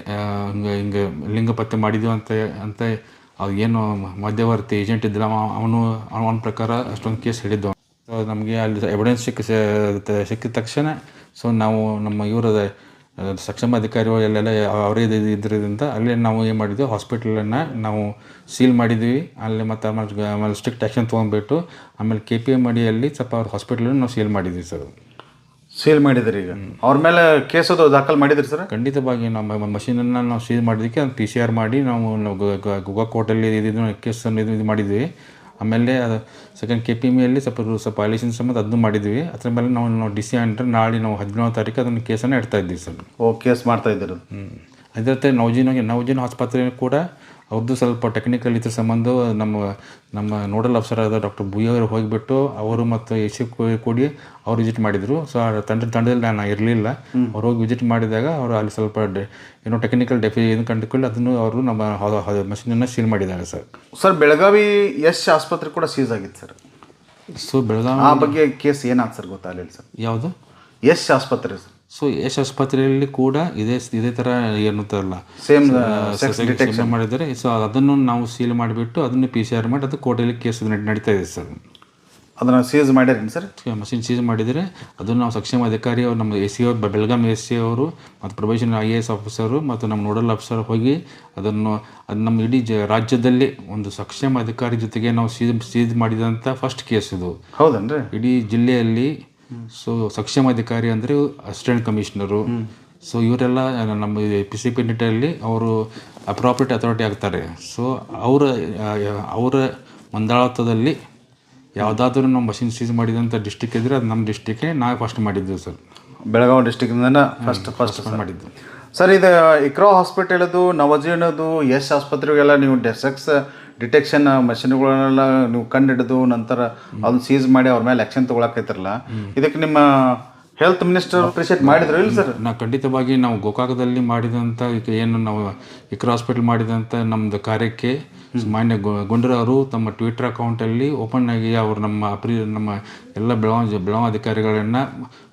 Speaker 2: ಹಿಂಗೆ ಹಿಂಗೆ ಲಿಂಗ ಪತ್ತೆ ಮಾಡಿದ್ವಿ ಅಂತ ಅಂತ ಏನು ಮಧ್ಯವರ್ತಿ ಏಜೆಂಟ್ ಇದ್ದಿಲ್ಲ, ಅವ- ಅವನು ಅವನ ಪ್ರಕಾರ ಅಷ್ಟೊಂದು ಕೇಸ್ ಹಿಡಿದ್ದು ಸೊ ನಮಗೆ ಅಲ್ಲಿ ಎವಿಡೆನ್ಸ್ ಸಿಕ್ಕ ಸಿಕ್ಕಿದ ತಕ್ಷಣ ಸೊ ನಾವು ನಮ್ಮ ಇವರದ ಸಕ್ಷಮ ಅಧಿಕಾರಿಗಳು ಎಲ್ಲೆಲ್ಲ ಅವರೇ ಇದ್- ಇದ್ರಿಂದ ಅಲ್ಲೇ ನಾವು ಏನು ಮಾಡಿದ್ವಿ ಹಾಸ್ಪಿಟಲನ್ನು ನಾವು ಸೀಲ್ ಮಾಡಿದ್ವಿ. ಅಲ್ಲಿ ಮತ್ತು ಆಮೇಲೆ ಆಮೇಲೆ ಸ್ಟ್ರಿಕ್ಟ್ ಆ್ಯಕ್ಷನ್ ತೊಗೊಂಡ್ಬಿಟ್ಟು ಆಮೇಲೆ ಕೆ ಪಿ ಎಂ ಅಡಿಯಲ್ಲಿ ಸ್ವಲ್ಪ ಅವ್ರ ಹಾಸ್ಪಿಟಲನ್ನು ನಾವು ಸೀಲ್ ಮಾಡಿದ್ವಿ ಸರ್.
Speaker 1: ಸೀಲ್ ಮಾಡಿದ್ರಿ ಈಗ? ಅವ್ರ ಮೇಲೆ ಕೇಸ್ ಅದು ದಾಖಲು ಮಾಡಿದ್ರಿ ಸರ್?
Speaker 2: ಖಂಡಿತವಾಗಿ ನಮ್ಮ ಮಷೀನನ್ನು ನಾವು ಸೀಲ್ ಮಾಡಿದ್ದಕ್ಕೆ ಪಿ ಸಿ ಆರ್ ಮಾಡಿ ನಾವು ಗುಗಾ ಕೋರ್ಟಲ್ಲಿ ಇದು ಕೇಸನ್ನು ಇದು ಇದು ಮಾಡಿದ್ವಿ. ಆಮೇಲೆ ಸೆಕೆಂಡ್ ಕೆ ಪಿ ಎಲ್ಲಿ ಸ್ವಲ್ಪ ಸ್ವಲ್ಪ ವೈಲೇಷನ್ ಸಮೇತ ಅದನ್ನು ಮಾಡಿದ್ವಿ. ಅದ್ರ ಮೇಲೆ ನಾವು ನಾವು ಡಿ ಸಿ ಅಂಡ್ರೆ ನಾಳೆ ನಾವು ಹದಿನೇಳು ತಾರೀಕು ಅದನ್ನು ಕೇಸನ್ನು ಇಡ್ತಾ ಇದ್ದೀವಿ ಸರ್.
Speaker 1: ಓ ಕೇಸ್ ಮಾಡ್ತಾ ಇದ್ದೀರಿ.
Speaker 2: ಹ್ಞೂ ಅದೇ ಜೊತೆ ನವಜೀನ ನವಜೀನ ಆಸ್ಪತ್ರೆ ಕೂಡ ಅವ್ರದ್ದು ಸ್ವಲ್ಪ ಟೆಕ್ನಿಕಲ್ ಇದ್ರ ಸಂಬಂಧ ನಮ್ಮ ನಮ್ಮ ನೋಡಲ್ ಅಫ್ಸರ್ ಆದ ಡಾಕ್ಟರ್ ಅವರು ಹೋಗಿಬಿಟ್ಟು ಅವರು ಮತ್ತು ಸಿ ಕೂಡಿ ಅವ್ರು ವಿಸಿಟ್ ಮಾಡಿದರು. ಸೊ ಆ ತಂಡ ತಂಡದಲ್ಲಿ ನಾನು ಇರಲಿಲ್ಲ. ಅವ್ರು ಹೋಗಿ ವಿಸಿಟ್ ಮಾಡಿದಾಗ ಅವರು ಅಲ್ಲಿ ಸ್ವಲ್ಪ ಏನೋ ಟೆಕ್ನಿಕಲ್ ಡೆಫಿ ಏನು ಕಂಡುಕೊಂಡು ಅದನ್ನು ಅವರು ನಮ್ಮ ಮಷೀನನ್ನು ಸೀಲ್ ಮಾಡಿದ್ದಾರೆ ಸರ್.
Speaker 1: ಸರ್ ಬೆಳಗಾವಿ ಯಶ್ ಆಸ್ಪತ್ರೆ ಕೂಡ ಸೀಸ್ ಆಗಿತ್ತು ಸರ್.
Speaker 2: ಸೊ ಬೆಳಗಾವಿ
Speaker 1: ಆ ಬಗ್ಗೆ ಕೇಸ್ ಏನಾಯ್ತು ಸರ್ ಗೊತ್ತಾಗಲಿಲ್ಲ ಸರ್.
Speaker 2: ಯಾವುದು?
Speaker 1: ಯಶ್ ಆಸ್ಪತ್ರೆ ಸರ್.
Speaker 2: ಸೊ ಯಶ್ ಆಸ್ಪತ್ರೆಯಲ್ಲಿ ಕೂಡ ಇದೇ ಇದೇ ಥರ ಏನಂತಾರಲ್ಲ
Speaker 1: ಸೇಮ್
Speaker 2: ಡಿಟೆಕ್ಷನ್ ಮಾಡಿದ್ದಾರೆ. ಸೊ ಅದನ್ನು ನಾವು ಸೀಲ್ ಮಾಡಿಬಿಟ್ಟು ಅದನ್ನು ಪಿ ಸಿ ಆರ್ ಮಾಡಿ ಅದು ಕೋರ್ಟಲ್ಲಿ ಕೇಸ್ ನಡೀತಾ ಇದೆ ಸರ್.
Speaker 1: ಅದನ್ನ ಸೀಸ್ ಮಾಡಿರೇನು ಸರ್?
Speaker 2: ಮಷಿನ್ ಸೀಸ್ ಮಾಡಿದರೆ ಅದನ್ನು ನಾವು ಸಕ್ಷಮ ಅಧಿಕಾರಿ ಅವರು ನಮ್ಮ ಎ ಸಿ ಅವರು ಬೆಳಗಾಂ ಎಸ್ ಸಿ ಅವರು ಮತ್ತು probation I A S officer ಮತ್ತು ನಮ್ಮ ನೋಡಲ್ ಆಫೀಸರ್ ಹೋಗಿ ಅದನ್ನು ಅದು ನಮ್ಮ ಇಡೀ ಜ ರಾಜ್ಯದಲ್ಲಿ ಒಂದು ಸಕ್ಷಮ ಅಧಿಕಾರಿ ಜೊತೆಗೆ ನಾವು ಸೀಸ್ ಸೀಸ್ ಮಾಡಿದಂಥ ಫಸ್ಟ್ ಕೇಸ್ ಇದು.
Speaker 1: ಹೌದನ್ರಿ?
Speaker 2: ಇಡೀ ಜಿಲ್ಲೆಯಲ್ಲಿ ಸೊ ಸಕ್ಷಮ ಅಧಿಕಾರಿ ಅಂದರೆ ಅಸಿಸ್ಟೆಂಟ್ ಕಮಿಷನರು ಸೊ ಇವರೆಲ್ಲ ನಮ್ಮ ಪಿ ಸಿ ಪಿ ನಿಟ್ಟಲ್ಲಿ ಅವರು ಪ್ರಾಪರ್ಟಿ ಅಥಾರಿಟಿ ಆಗ್ತಾರೆ. ಸೊ ಅವರ ಅವರ ಮಂದಾಳತ್ವದಲ್ಲಿ ಯಾವುದಾದ್ರೂ ನಮ್ಮ ಮಷಿನ್ ಸೀಸ್ ಮಾಡಿದಂಥ ಡಿಸ್ಟಿಕ್ ಇದ್ದರೆ ಅದು ನಮ್ಮ ಡಿಸ್ಟಿಕ್ಗೆ ನಾವು ಫಸ್ಟ್ ಮಾಡಿದ್ವಿ ಸರ್
Speaker 1: ಬೆಳಗಾವಿ ಡಿಸ್ಟಿಕ್ನಿಂದ ಫಸ್ಟ್ ಫಸ್ಟ್
Speaker 2: ಮಾಡಿದ್ದು.
Speaker 1: ಸರ್ ಇದು ಇಕ್ರೋ ಹಾಸ್ಪಿಟಲದು ನವಜೀವನದು ಯಶ್ ಆಸ್ಪತ್ರೆಗೆಲ್ಲ ನೀವು ಡೆಸೆಕ್ಸ್ ಡಿಟೆಕ್ಷನ್ ಮೆಷಿನ್ಗಳನ್ನೆಲ್ಲ ನೀವು ಕಂಡು ಹಿಡಿದು ನಂತರ ಅದನ್ನ ಸೀಸ್ ಮಾಡಿ ಅವ್ರ ಮೇಲೆ ಆ್ಯಕ್ಷನ್ ತೊಗೊಳಕೈತಿರಲ್ಲ? ಇದಕ್ಕೆ ನಿಮ್ಮ ಹೆಲ್ತ್ ಮಿನಿಸ್ಟರ್ ಅಪ್ರಿಷಿಯೇಟ್ ಮಾಡಿದ್ರು ಇಲ್ಲ ಸರ್
Speaker 2: ನಾವು ಖಂಡಿತವಾಗಿ ನಾವು ಗೋಕಾಕದಲ್ಲಿ ಮಾಡಿದಂಥ ಏನು ನಾವು ಇಕ್ರ ಹಾಸ್ಪಿಟಲ್ ಮಾಡಿದಂಥ ನಮ್ಮದು ಕಾರ್ಯಕ್ಕೆ ಮಾನ್ಯ ಗೊಂಡ್ರ ಅವರು ತಮ್ಮ ಟ್ವಿಟರ್ ಅಕೌಂಟಲ್ಲಿ ಓಪನ್ ಆಗಿ ಅವರು ನಮ್ಮ ಅಪ್ರಿ, ನಮ್ಮ ಎಲ್ಲ ಬೆಳಗಾವಿ ಬೆಳಗಾವಿ ಅಧಿಕಾರಿಗಳನ್ನು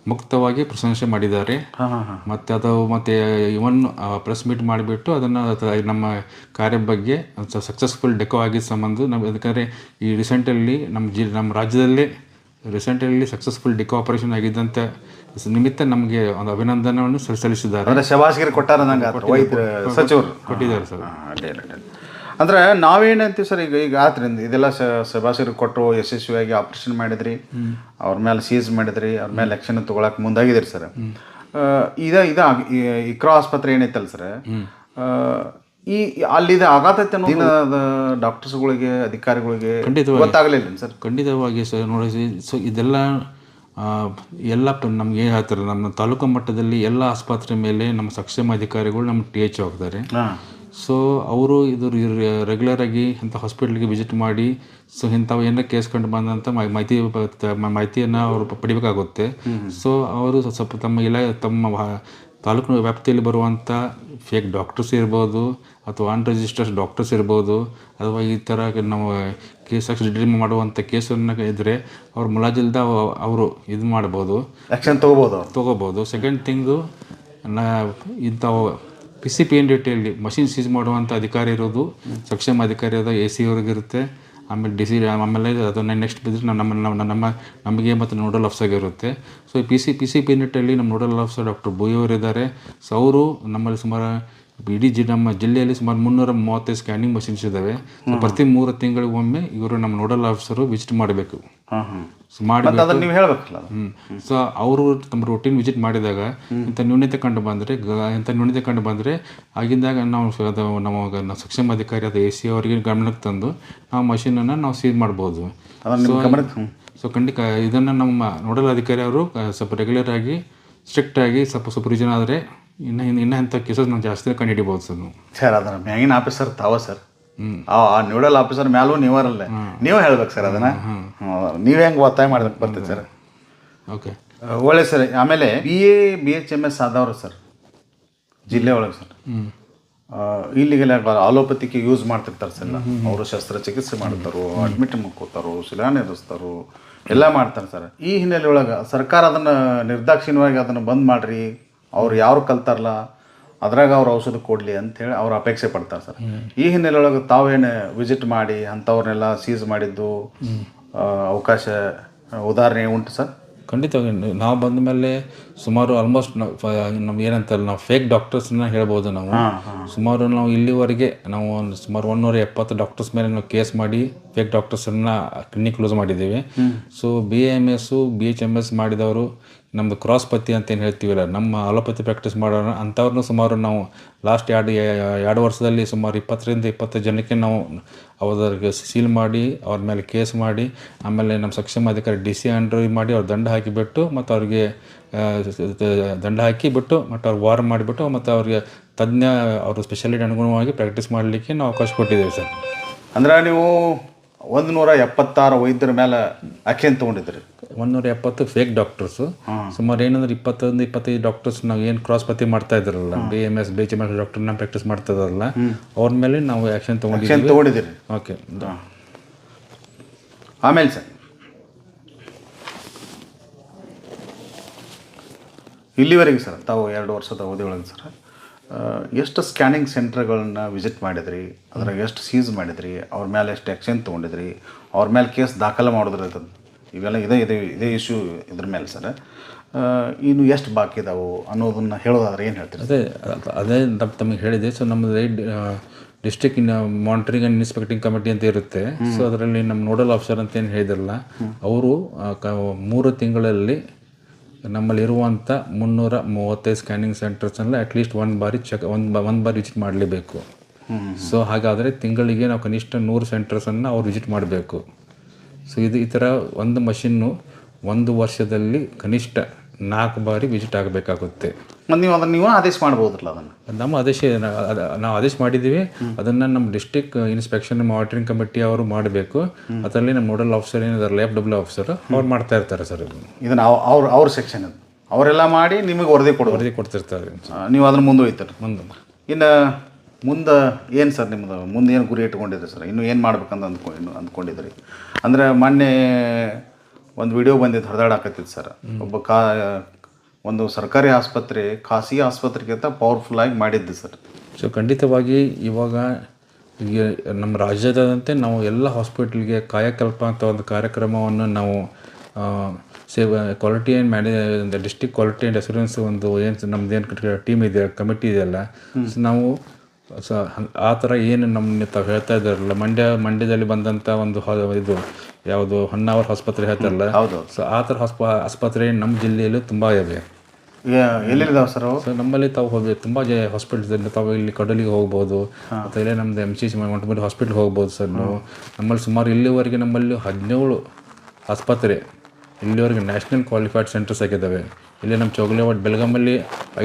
Speaker 2: ಮುಕ್ತವಾಗಿ ಪ್ರಶಂಸೆ ಮಾಡಿದ್ದಾರೆ. ಮತ್ತೆ ಅದು ಮತ್ತೆ ಇವನ್ ಪ್ರೆಸ್ ಮೀಟ್ ಮಾಡಿಬಿಟ್ಟು ಅದನ್ನ ನಮ್ಮ ಕಾರ್ಯ ಬಗ್ಗೆ ಸಕ್ಸಸ್ಫುಲ್ ಡೆಕೋ ಆಗಿದ್ದ ಸಂಬಂಧ ನಮ್ಮ ಯಾಕಂದರೆ ಈ ರೀಸೆಂಟಲ್ಲಿ ನಮ್ಮ ಜಿ ನಮ್ಮ ರಾಜ್ಯದಲ್ಲೇ ರೀಸೆಂಟಲ್ಲಿ ಸಕ್ಸಸ್ಫುಲ್ ಡೆಕೋ ಆಪರೇಷನ್ ಆಗಿದ್ದಂಥ ನಿಮಿತ್ತ ನಮಗೆ ಒಂದು ಅಭಿನಂದನೆಯನ್ನು ಸಲ್- ಸಲ್ಲಿಸಿದ್ದಾರೆ. ಕೊಟ್ಟಿದ್ದಾರೆ. ಸರ್.
Speaker 1: ಅಂದ್ರೆ ನಾವೇನಂತೀವಿ ಸರ್ ಈಗ ಈಗ ಆತ್ರಿಂದ ಇದೆಲ್ಲ ಶಬಾಸ್ಗಿರಿ ಕೊಟ್ಟರು ಯಶಸ್ವಿಯಾಗಿ ಆಪರೇಷನ್ ಮಾಡಿದ್ರಿ. ಅವ್ರ ಮೇಲೆ ಸೀಸ್ ಮಾಡಿದ್ರಿ ಅವ್ರ ಮೇಲೆ ಆ್ಯಕ್ಷನ್ ತೊಗೊಳಕ್ಕೆ ಮುಂದಾಗಿದ್ರಿ ಸರ್. ಇದ ಇದ ಇಕ್ರೋ ಆಸ್ಪತ್ರೆ ಏನೈತಲ್ಲ ಸರ್? ಈ ಅಲ್ಲಿದ ಆಘಾತತೆ ಡಾಕ್ಟರ್ಸ್ಗಳಿಗೆ ಅಧಿಕಾರಿಗಳಿಗೆ. ಗೊತ್ತಾಗಲಿಲ್ಲ ಸರ್.
Speaker 2: ಖಂಡಿತವಾಗಿ ಸರ್ ನೋಡಿ ಸೊ ಇದೆಲ್ಲ ಎಲ್ಲ ನಮ್ಗೆ ಏನು ಹೇಳ್ತಾರೆ ನಮ್ಮ ತಾಲೂಕು ಮಟ್ಟದಲ್ಲಿ ಎಲ್ಲ ಆಸ್ಪತ್ರೆ ಮೇಲೆ ನಮ್ಮ ಸಕ್ಷಮ ಅಧಿಕಾರಿಗಳು ನಮ್ಮ ಟಿ ಎಚ್ ಹೋಗ್ತಾರೆ
Speaker 1: ಹಾಂ.
Speaker 2: ಸೊ ಅವರು ಇದು ರೆಗ್ಯುಲರ್ ಆಗಿ ಇಂಥ ಹಾಸ್ಪಿಟ್ಲಿಗೆ ವಿಸಿಟ್ ಮಾಡಿ ಸೊ ಇಂಥವು ಏನ ಕೇಸ್ ಕಂಡು ಬಂದಂಥ ಮಾಹಿತಿ ಮಾಹಿತಿಯನ್ನು ಅವರು ಪಡಿಬೇಕಾಗುತ್ತೆ. ಸೊ ಅವರು ಸ್ವಲ್ಪ ತಮ್ಮ ಇಲ್ಲ ತಮ್ಮ ತಾಲೂಕಿನ ವ್ಯಾಪ್ತಿಯಲ್ಲಿ ಬರುವಂಥ ಫೇಕ್ ಡಾಕ್ಟರ್ಸ್ ಇರ್ಬೋದು ಅಥವಾ ಅನ್ರಿಜಿಸ್ಟರ್ಡ್ ಡಾಕ್ಟರ್ಸ್ ಇರ್ಬೋದು ಅಥವಾ ಈ ಥರ ನಾವು ಕೇಸ್ ಡ್ರೀಮ್ ಮಾಡುವಂಥ ಕೇಸನ್ನು ಇದ್ದರೆ ಅವ್ರು ಮುಲಾಜಿಲ್ದ ಅವರು ಇದು ಮಾಡ್ಬೋದು.
Speaker 1: ಆ್ಯಕ್ಷನ್ ತೊಗೋಬೋದು
Speaker 2: ತೊಗೋಬೋದು. ಸೆಕೆಂಡ್ ಥಿಂಗು ನಾ ಇಂಥ ಪಿ ಸಿ ಪಿ ಎನ್ ಡಿಟಿಯಲ್ಲಿ ಮಷಿನ್ ಸೀಸ್ ಮಾಡುವಂಥ ಅಧಿಕಾರಿ ಇರೋದು, ಸಕ್ಷಮ ಅಧಿಕಾರಿ ಅದ ಎ ಸಿ ಅವ್ರಿಗಿರುತ್ತೆ ಆಮೇಲೆ ಡಿ ಸಿ ಆಮೇಲೆ ಅದು ನೆಕ್ಸ್ಟ್ ಬಿದ್ದರೆ ನಮ್ಮ ನಮ್ಮ ನಮ್ಮ ನಮಗೆ ಮತ್ತು ನೋಡಲ್ ಆಫೀಸರ್ ಇರುತ್ತೆ. So P C P C P ನಿಟ್ಟಲ್ಲಿ ನಮ್ಮ ನೋಡಲ್ ಆಫೀಸರ್ ಡಾಕ್ಟರ್ ಬುಯ್ ಅವರು ಇದ್ದಾರೆ ಸೊ ಅವರು ನಮ್ಮಲ್ಲಿ ಸುಮಾರು ಇಡೀ ಜಿ ನಮ್ಮ ಜಿಲ್ಲೆಯಲ್ಲಿ ಸುಮಾರು ಮುನ್ನೂರ ಮೂವತ್ತೈದು ಸ್ಕ್ಯಾನಿಂಗ್ ಮಷಿನ್ಸ್ ಇದಾವೆ. ಪ್ರತಿ ಮೂರು ತಿಂಗಳಿಗೊಮ್ಮೆ ಇವರು ನಮ್ಮ ನೋಡಲ್ ಆಫೀಸರು ವಿಸಿಟ್ ಮಾಡಬೇಕು. ಸೊ ಮಾಡಿ
Speaker 1: ಮತ್ತು ನೀವು ಹೇಳ್ಬೇಕಲ್ಲ ಅದು.
Speaker 2: ಹ್ಮ್. ಸೊ ಅವರು ತಮ್ಮ ರೂಟೀನ್ ವಿಸಿಟ್ ಮಾಡಿದಾಗ ಇಂಥ ನ್ಯೂನತೆ ಕಂಡು ಬಂದರೆ ಇಂಥ ನ್ಯೂನತೆ ಕಂಡು ಬಂದರೆ ಆಗಿಂದಾಗ ನಾವು ನಮ್ಮ ಅದು ಸಕ್ಷಮ ಅಧಿಕಾರಿ ಅದು ಎ ಸಿ ಅವರಿಗೆ ಗಮನಕ್ಕೆ ತಂದು ನಾವು ಮಷೀನನ್ನು ನಾವು ಸೀಲ್ ಮಾಡ್ಬೋದು. ಸೊ ಖಂಡಿತ ಇದನ್ನು ನಮ್ಮ ನೋಡಲ್ ಅಧಿಕಾರಿ ಅವರು ಸ್ವಲ್ಪ ರೆಗ್ಯುಲರ್ ಆಗಿ ಸ್ಟ್ರಿಕ್ಟ್ ಆಗಿ ಸ್ವಲ್ಪ ಸೂಪರ್ವಿಷನ್ ಆದರೆ ಇನ್ನು ಇನ್ನು ಇನ್ನ ಇಂಥ ಕೇಸಸ್ ನಾನು ಜಾಸ್ತಿ ಕಂಡು ಹಿಡಿಬೋದು ಸರ್ ನಾವು.
Speaker 1: ಸರ್ ಅದರ ಮ್ಯಾಗಿನ ಆಫೀಸರ್ ತಾವ ಸರ್. ಆ ನ್ಯೂಡಲ್ ಆಫೀಸರ್ ಮ್ಯಾಲೂ ನೀವರಲ್ಲ ನೀವು ಹೇಳ್ಬೇಕು ಸರ್ ಅದನ್ನ. ನೀವು ಹೆಂಗೆ ಒತ್ತಾಯ ಮಾಡ್ಬೇಕು ಬರ್ತದೆ ಸರ್.
Speaker 2: ಓಕೆ.
Speaker 1: ಒಳ್ಳೆ ಸರ್ ಆಮೇಲೆ B A B H M S ಆದವ್ರು ಸರ್. ಜಿಲ್ಲೆ ಒಳಗೆ ಸರ್. ಇಲ್ಲಿಗೆಲ್ಲ ಆಲೋಪತಿಗೆ ಯೂಸ್ ಮಾಡ್ತಿರ್ತಾರೆ ಸರ್. ಅವರು ಶಸ್ತ್ರಚಿಕಿತ್ಸೆ ಮಾಡ್ತಾರೋ ಅಡ್ಮಿಟ್ ಮಾಡ್ಕೋತಾರೋ ಶಿಲಾನ್ ಎದುರಿಸ್ತಾರೋ ಎಲ್ಲ ಮಾಡ್ತಾರೆ ಸರ್. ಈ ಹಿನ್ನೆಲೆ ಒಳಗೆ ಸರ್ಕಾರ ಅದನ್ನು ನಿರ್ದಾಕ್ಷಿಣ್ಯವಾಗಿ ಅದನ್ನು ಬಂದ್ ಮಾಡ್ರಿ. ಅವ್ರು ಯಾರು ಕಲ್ತಾರಲ್ಲ ಅದ್ರಾಗ ಅವ್ರು ಔಷಧ ಕೊಡಲಿ ಅಂತೇಳಿ ಅವ್ರು ಅಪೇಕ್ಷೆ ಪಡ್ತಾರೆ ಸರ್. ಈ ಹಿನ್ನೆಲೆ ಒಳಗೆ ತಾವೇನು ವಿಸಿಟ್ ಮಾಡಿ ಅಂಥವ್ರನ್ನೆಲ್ಲ ಸೀಸ್ ಮಾಡಿದ್ದು ಅವಕಾಶ ಉದಾಹರಣೆ ಉಂಟು ಸರ್?
Speaker 2: ಖಂಡಿತ ನಾವು ಬಂದ ಮೇಲೆ ಸುಮಾರು ಆಲ್ಮೋಸ್ಟ್ ನಾವು ನಮ್ಗೆ ಏನಂತಲ್ಲ ನಾವು ಫೇಕ್ ಡಾಕ್ಟರ್ಸ್ನ ಹೇಳ್ಬೋದು ನಾವು. ಸುಮಾರು ನಾವು ಇಲ್ಲಿವರೆಗೆ ನಾವು ಒಂದು ಸುಮಾರು ಒಂದೂರ ಎಪ್ಪತ್ತು ಡಾಕ್ಟರ್ಸ್ ಮೇಲೆ ನಾವು ಕೇಸ್ ಮಾಡಿ ಫೇಕ್ ಡಾಕ್ಟರ್ಸನ್ನ ಕ್ಲಿನಿಕ್ ಕ್ಲೋಸ್ ಮಾಡಿದ್ದೀವಿ. So B M S B H M S ಮಾಡಿದವರು ನಮ್ಮದು ಕ್ರಾಸ್ ಪತಿ ಅಂತ ಏನು ಹೇಳ್ತೀವಲ್ಲ, ನಮ್ಮ ಅಲೋಪತಿ ಪ್ರಾಕ್ಟೀಸ್ ಮಾಡೋಣ ಅಂಥವ್ರನ್ನೂ ಸುಮಾರು ನಾವು ಲಾಸ್ಟ್ ಎರಡು ಎರಡು ವರ್ಷದಲ್ಲಿ ಸುಮಾರು ಇಪ್ಪತ್ತರಿಂದ ಇಪ್ಪತ್ತು ಜನಕ್ಕೆ ನಾವು ಅವ್ರಿಗೆ ಸೀಲ್ ಮಾಡಿ, ಅವ್ರ ಮೇಲೆ ಕೇಸ್ ಮಾಡಿ, ಆಮೇಲೆ ನಮ್ಮ ಸಕ್ಷಮ ಅಧಿಕಾರಿ ಡಿ ಸಿ ಅಂಡ್ರ್ ಮಾಡಿ, ಅವ್ರು ದಂಡ ಹಾಕಿಬಿಟ್ಟು ಮತ್ತು ಅವ್ರಿಗೆ ದಂಡ ಹಾಕಿ ಬಿಟ್ಟು ಮತ್ತು ಅವ್ರು ವಾರ್ ಮಾಡಿಬಿಟ್ಟು ಮತ್ತು ಅವ್ರಿಗೆ ತಜ್ಞ ಅವ್ರ ಸ್ಪೆಷಾಲಿಟಿ ಅನುಗುಣವಾಗಿ ಪ್ರಾಕ್ಟೀಸ್ ಮಾಡಲಿಕ್ಕೆ ನಾವು ಅವಕಾಶ ಕೊಟ್ಟಿದ್ದೇವೆ ಸರ್.
Speaker 1: ಅಂದ್ರೆ ನೀವು ಒಂದು ನೂರ ಎಪ್ಪತ್ತಾರು ವೈದ್ಯರ ಮೇಲೆ ಆಕ್ಷನ್ ತೊಗೊಂಡಿದ್ರಿ
Speaker 2: ಒಂದೂರ ಎಪ್ಪತ್ತು ಫೇಕ್ ಡಾಕ್ಟರ್ಸು ಸುಮಾರು ಏನಂದ್ರೆ ಇಪ್ಪತ್ತೊಂದು ಇಪ್ಪತ್ತೈದು ಡಾಕ್ಟರ್ಸ್ ನಾವು ಏನು ಕ್ರಾಸ್ ಪತಿ ಮಾಡ್ತಾ ಇದ್ರಲ್ಲ B M S B H M S ಡಾಕ್ಟರ್ನ ಪ್ರಾಕ್ಟೀಸ್ ಮಾಡ್ತಾ ಇದ್ರಲ್ಲ ಅವ್ರ ಮೇಲೆ ನಾವು ಆ್ಯಕ್ಷನ್ ತೊಗೊಂಡಿದ್ದೀವಿ
Speaker 1: ತೊಗೊಂಡಿದ್ದೀರಿ.
Speaker 2: ಓಕೆ.
Speaker 1: ಆಮೇಲೆ ಸರ್ ಇಲ್ಲಿವರೆಗೆ ಸರ್ ತಾವು ಎರಡು ವರ್ಷದ ಅವಧಿ ಒಳಗೆ ಸರ್ ಎಷ್ಟು ಸ್ಕ್ಯಾನಿಂಗ್ ಸೆಂಟರ್ಗಳನ್ನ ವಿಸಿಟ್ ಮಾಡಿದ್ರಿ ಅದ್ರಾಗ ಎಷ್ಟು ಸೀಸ್ ಮಾಡಿದ್ರಿ ಅವ್ರ ಮೇಲೆ ಎಷ್ಟು ಆ್ಯಕ್ಷನ್ ತೊಗೊಂಡಿದ್ರಿ ಅವ್ರ ಮೇಲೆ ಕೇಸ್ ದಾಖಲೆ ಮಾಡಿದ್ರಿ ಅದನ್ನು ಇವೆಲ್ಲ ಇದೇ ಇದೆ ಇದೇ ಇಶ್ಯೂ ಇದ್ರ ಮೇಲೆ ಸರ್. ಇನ್ನು ಎಷ್ಟು ಬಾಕಿ ಇದಾವೆ ಅನ್ನೋದನ್ನ ಹೇಳೋದಾದ್ರೆ ಏನು ಹೇಳ್ತೀರಿ?
Speaker 2: ಅದೇ ಅದೇ ತಮಗೆ ಹೇಳಿದೆ ಸೊ ನಮ್ಮದು district in monitoring and inspecting committee ಅಂತ ಇರುತ್ತೆ. ಸೊ ಅದರಲ್ಲಿ ನಮ್ಮ ನೋಡಲ್ ಆಫೀಸರ್ ಅಂತ ಏನು ಹೇಳಿದ್ರಲ್ಲ ಅವರು ಮೂರು ತಿಂಗಳಲ್ಲಿ ನಮ್ಮಲ್ಲಿ ಇರುವಂಥ ಮುನ್ನೂರ ಮೂವತ್ತೈದು ಸ್ಕ್ಯಾನಿಂಗ್ ಸೆಂಟರ್ಸನ್ನ ಅಟ್ಲೀಸ್ಟ್ ಒಂದು ಬಾರಿ ಚೆಕ್ ಒಂದು ಒಂದು ಬಾರಿ ವಿಸಿಟ್ ಮಾಡಲೇಬೇಕು. ಸೊ ಹಾಗಾದರೆ ತಿಂಗಳಿಗೆ ನಾವು ಕನಿಷ್ಠ ನೂರು ಸೆಂಟರ್ಸನ್ನು ಅವ್ರು ವಿಸಿಟ್ ಮಾಡಬೇಕು. ಸೊ ಇದು ಈ ಥರ ಒಂದು ಮಷಿನ್ನು ಒಂದು ವರ್ಷದಲ್ಲಿ ಕನಿಷ್ಠ ನಾಲ್ಕು ಬಾರಿ ವಿಸಿಟ್ ಆಗಬೇಕಾಗುತ್ತೆ.
Speaker 1: ಮತ್ತು ನೀವು ಅದನ್ನು ನೀವು ಆದೇಶ ಮಾಡ್ಬೋದಲ್ಲ ಅದನ್ನು?
Speaker 2: ನಮ್ಮ ಆದೇಶ ನಾವು ಆದೇಶ ಮಾಡಿದ್ದೀವಿ. ಅದನ್ನು ನಮ್ಮ ಡಿಸ್ಟಿಕ್ ಇನ್ಸ್ಪೆಕ್ಷನ್ ಮಾನಿಟರಿಂಗ್ ಕಮಿಟಿ ಅವರು ಮಾಡಬೇಕು. ಅದರಲ್ಲಿ ನಮ್ಮ ನೋಡಲ್ ಆಫೀಸರ್ ಏನಿದ್ದಾರೆ ಲ್ಯಾಬ್ ಡಬ್ಲ್ಯೂ ಆಫೀಸರ್ ಅವ್ರು ಮಾಡ್ತಾ ಇರ್ತಾರೆ ಸರ್
Speaker 1: ಇದನ್ನು. ಅವ್ರ ಅವ್ರ ಸೆಕ್ಷನ್ ಅದು ಅವರೆಲ್ಲ ಮಾಡಿ ನಿಮಗೆ ವರದಿ ಕೊಡು
Speaker 2: ವರದಿ ಕೊಡ್ತಿರ್ತಾರೆ.
Speaker 1: ನೀವು ಅದನ್ನು ಮುಂದುವಯ್ತಾರೆ
Speaker 2: ಮುಂದೆ
Speaker 1: ಇನ್ನು ಮುಂದೆ ಏನು ಸರ್ ನಿಮ್ಮದು ಮುಂದೆ ಏನು ಗುರಿ ಇಟ್ಕೊಂಡಿದ್ರಿ ಸರ್? ಇನ್ನೂ ಏನು ಮಾಡ್ಬೇಕಂತ ಅಂದ್ಕೊ ಇನ್ನು ಅಂದ್ಕೊಂಡಿದ್ರಿ? ಅಂದರೆ ಮೊನ್ನೆ ಒಂದು ವಿಡಿಯೋ ಬಂದಿದ್ದು ಹರಿದಾಡಕತ್ತಿತ್ತು ಸರ್. ಒಬ್ಬ ಕಾ ಒಂದು ಸರ್ಕಾರಿ ಆಸ್ಪತ್ರೆ ಖಾಸಗಿ ಆಸ್ಪತ್ರೆಗಿಂತ ಪವರ್ಫುಲ್ಲಾಗಿ ಮಾಡಿದ್ದು ಸರ್.
Speaker 2: ಸೊ ಖಂಡಿತವಾಗಿ ಇವಾಗ ಈಗ ನಮ್ಮ ರಾಜ್ಯದಂತೆ ನಾವು ಎಲ್ಲ ಹಾಸ್ಪಿಟ್ಲ್ಗೆ ಕಾಯಕಲ್ಪ ಅಂತ ಒಂದು ಕಾರ್ಯಕ್ರಮವನ್ನು ನಾವು ಸೇವ ಸೇವೆ quality and manage district quality and assurance ಒಂದು ಏನು ನಮ್ದು ಏನು ಟೀಮ್ ಇದೆ ಕಮಿಟಿ ಇದೆಯಲ್ಲ. ಸೊ ನಾವು ಸೊ ಆ ಥರ ಏನು ನಮ್ಮ ತಾವು ಹೇಳ್ತಾ ಇದ್ದಾರಲ್ಲ ಮಂಡ್ಯ ಮಂಡ್ಯದಲ್ಲಿ ಬಂದಂಥ ಒಂದು ಇದು ಯಾವುದು ಹೊನ್ನಾವರ ಆಸ್ಪತ್ರೆ ಹೇಳ್ತಾರಲ್ಲ
Speaker 1: ಹೌದು
Speaker 2: ಸೊ ಆ ಥರ ಹಾಸ್ಪ ಆಸ್ಪತ್ರೆ ನಮ್ಮ ಜಿಲ್ಲೆಯಲ್ಲೂ ತುಂಬ ಇವೆ.
Speaker 1: ಎಲ್ಲಿದ್ದಾವೆ ಸರ್ ಅವು?
Speaker 2: ಸೊ ನಮ್ಮಲ್ಲಿ ತಾವು ಹೋಗಿ ತುಂಬ ಜ ಹಾಸ್ಪಿಟಲ್ಸ್ ಇದೆ ತಾವು ಇಲ್ಲಿ ಕಡಲಿಗೆ ಹೋಗ್ಬೋದು ಮತ್ತು ಇಲ್ಲೇ ನಮ್ಮದು ಎಂ ಸಿ ಸಿ ಮೊಂಟಮರಿ ಹಾಸ್ಪಿಟ್ಲ್ಗೆ ಹೋಗ್ಬೋದು ಸರ್ ನಾವು. ನಮ್ಮಲ್ಲಿ ಸುಮಾರು ಇಲ್ಲಿವರೆಗೆ ನಮ್ಮಲ್ಲಿ ಹದಿನೇಳು ಆಸ್ಪತ್ರೆ ಇಲ್ಲಿವರೆಗೆ ನ್ಯಾಷನಲ್ ಕ್ವಾಲಿಫೈಡ್ ಸೆಂಟರ್ಸ್ ಆಗಿದ್ದಾವೆ. ಇಲ್ಲಿ ನಮ್ಮ ಚೌಗಲಿ ಅವಾರ್ಡ್ ಬೆಳಗಾಮಲ್ಲಿ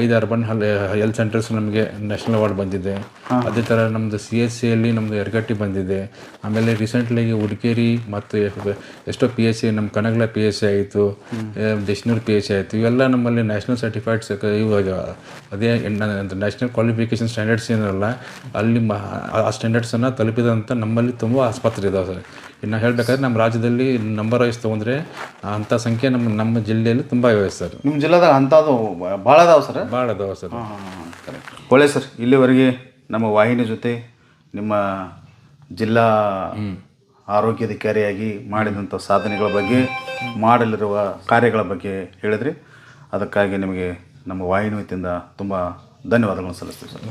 Speaker 2: ಐದು ಅರ್ಬನ್ ಹಲ್ ಹೆಲ್ತ್ ಸೆಂಟರ್ಸ್ ನಮಗೆ ನ್ಯಾಷನಲ್ ಅವಾರ್ಡ್ ಬಂದಿದೆ. ಅದೇ ಥರ ನಮ್ಮದು ಸಿ ಎಸ್ ಸಿಯಲ್ಲಿ ನಮ್ಮದು ಎರಗಟ್ಟಿ ಬಂದಿದೆ. ಆಮೇಲೆ ರೀಸೆಂಟ್ಲಿ ಉಡುಕೇರಿ ಮತ್ತು ಎಷ್ಟೋ ಪಿ ಎಸ್ ಸಿ ನಮ್ಮ ಕನಗಲ ಪಿ ಎಸ್ ಸಿ ಆಯಿತು. ದೇಶನೂರು ಪಿ ಎಸ್ ಸಿ ಆಯಿತು. ಇವೆಲ್ಲ ನಮ್ಮಲ್ಲಿ ನ್ಯಾಷನಲ್ ಸರ್ಟಿಫೈಡ್ಸ್ ಇವಾಗ ಅದೇ ನ್ಯಾಷನಲ್ ಕ್ವಾಲಿಫಿಕೇಷನ್ ಸ್ಟ್ಯಾಂಡರ್ಡ್ಸ್ ಏನಲ್ಲ ಅಲ್ಲಿ ಆ ಸ್ಟ್ಯಾಂಡರ್ಡ್ಸನ್ನು ತಲುಪಿದಂಥ ನಮ್ಮಲ್ಲಿ ತುಂಬ ಆಸ್ಪತ್ರೆ ಇದಾವೆ ಸರ್. ಇನ್ನು ಹೇಳಬೇಕಾದ್ರೆ ನಮ್ಮ ರಾಜ್ಯದಲ್ಲಿ ನಂಬರ್ ವೈಸ್ ತೊಗೊಂಡ್ರೆ ಅಂಥ ಸಂಖ್ಯೆ ನಮ್ಮ ನಮ್ಮ ಜಿಲ್ಲೆಯಲ್ಲಿ ತುಂಬ ಇವೆ ಸರ್
Speaker 1: ನಿಮ್ಮ ಜಿಲ್ಲೆದಾಗ ಅಂಥದ್ದು ಭಾಳ ಅದಾವೆ ಸರ್
Speaker 2: ಭಾಳ ಅದಾವೆ ಸರ್
Speaker 1: ಒಳ್ಳೆ ಸರ್ ಇಲ್ಲಿವರೆಗೆ ನಮ್ಮ ವಾಹಿನಿ ಜೊತೆ ನಿಮ್ಮ ಜಿಲ್ಲಾ ಆರೋಗ್ಯಾಧಿಕಾರಿಯಾಗಿ ಮಾಡಿದಂಥ ಸಾಧನೆಗಳ ಬಗ್ಗೆ ಮಾಡಲಿರುವ ಕಾರ್ಯಗಳ ಬಗ್ಗೆ ಹೇಳಿದ್ರಿ. ಅದಕ್ಕಾಗಿ ನಿಮಗೆ ನಮ್ಮ ವಾಹಿನಿ ವತಿಯಿಂದ ತುಂಬ ಧನ್ಯವಾದಗಳನ್ನು ಸಲ್ಲಿಸ್ತೀವಿ ಸರ್